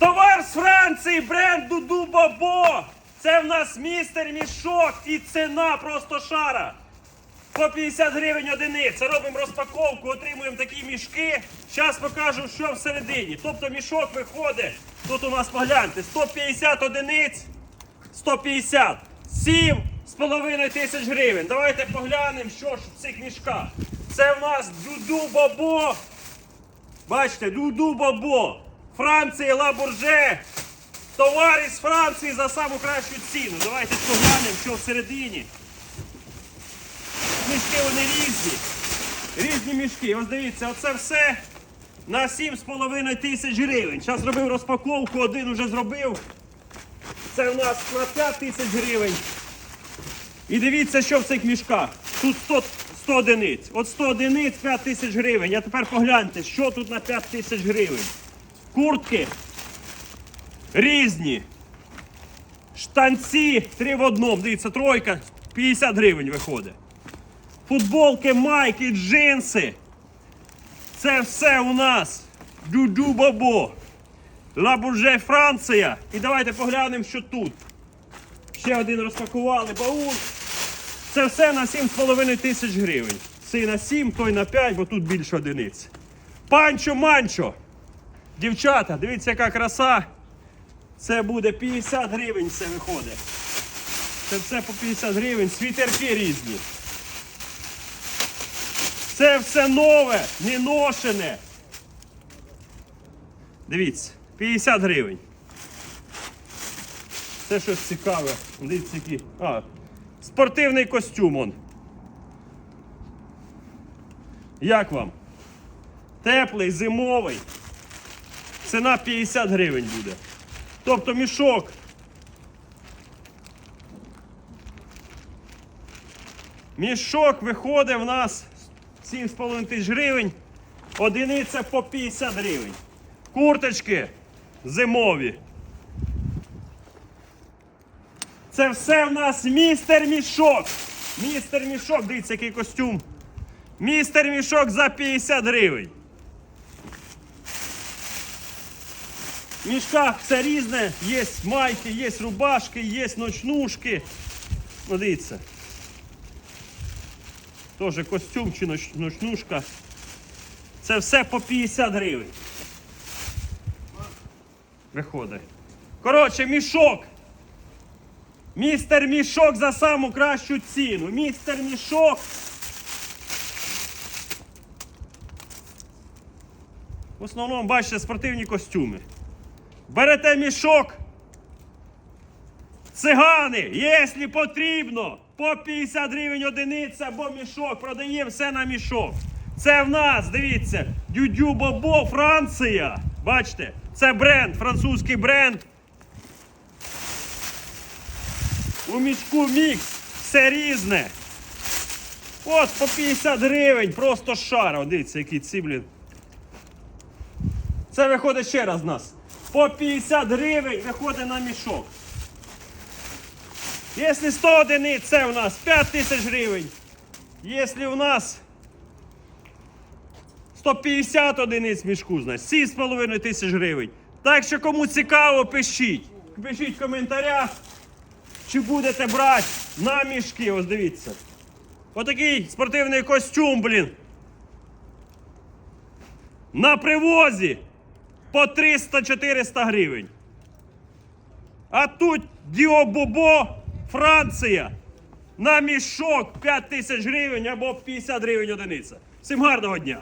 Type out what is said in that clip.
Товар з Франції бренду Дубабо. Це в нас містер мішок і ціна просто шара. По 50 гривень одиниця. Робимо розпаковку, отримуємо такі мішки. Зараз покажу, що всередині. Тобто мішок виходить. Тут у нас погляньте, 150 одиниць, 150, 7 з половиною тисяч гривень. Давайте поглянемо, що ж в цих мішках. Це в нас Дуду Бабо. Бачите, Дуду Бабо. Франція Ла Бурже. Товар із Франції за саму кращу ціну. Давайте поглянемо, що всередині. Мішки вони різні. Різні мішки. Ось дивіться, оце все на 7,5 тисяч гривень. Зараз зробив розпаковку, один вже зробив. Це у нас на 5 тисяч гривень. І дивіться, що в цих мішках. Тут 100, 100 одиниць. От 100 одиниць 5 тисяч гривень. А тепер погляньте, що тут на 5 тисяч гривень. Куртки різні. Штанці три в одному. Дивіться, тройка 50 гривень виходить. Футболки, майки, джинси. Це все у нас. Дюдю бабо. Лабурже Франція. І давайте поглянемо, що тут. Ще один розпакували баул. Це все на 7,5 тисяч гривень. Цей на 7, той на 5, бо тут більше одиниць. Панчо манчо. Дівчата, дивіться, яка краса. Це буде 50 гривень все виходить. Це все по 50 гривень, світерки різні. Це все нове, не ношене. Дивіться, 50 гривень. Це щось цікаве. Дивіться, які. А, спортивний костюм он. Як вам? Теплий, зимовий. Ціна 50 гривень буде. Тобто мішок. Мішок виходить в нас 7,5 тисяч гривень. Одиниця по 50 гривень. Курточки зимові. Це все в нас містер мішок. Містер мішок, дивіться, який костюм. Містер мішок за 50 гривень. В мішках все різне. Є майки, є рубашки, є ночнушки. Ну, дивіться. Теж костюм чи ноч- ночнушка. Це все по 50 гривень. Виходить. Коротше, мішок. Містер мішок за саму кращу ціну. Містер мішок. В основному, бачите, спортивні костюми. Берете мішок. Цигани, якщо потрібно, по 50 гривень одиниця або мішок, продаємо все на мішок. Це в нас, дивіться, Дюдю Бобо, Франція. Бачите, це бренд, французький бренд. У мішку мікс, все різне. От по 50 гривень, просто шара. Дивіться, які ці, блін. Це виходить ще раз в нас. По 50 гривень виходить на мішок. Якщо 100 одиниць, це у нас 5 тисяч гривень. Якщо у нас 150 одиниць мішку, значить 7,5 тисяч гривень. Так що кому цікаво, пишіть. Пишіть в коментарях, чи будете брати на мішки. Ось дивіться. Отакий спортивний костюм, блін. На привозі по 300-400 гривень. А тут Діобобо, Франція. На мішок 5 тисяч гривень або 50 гривень одиниця. Всім гарного дня!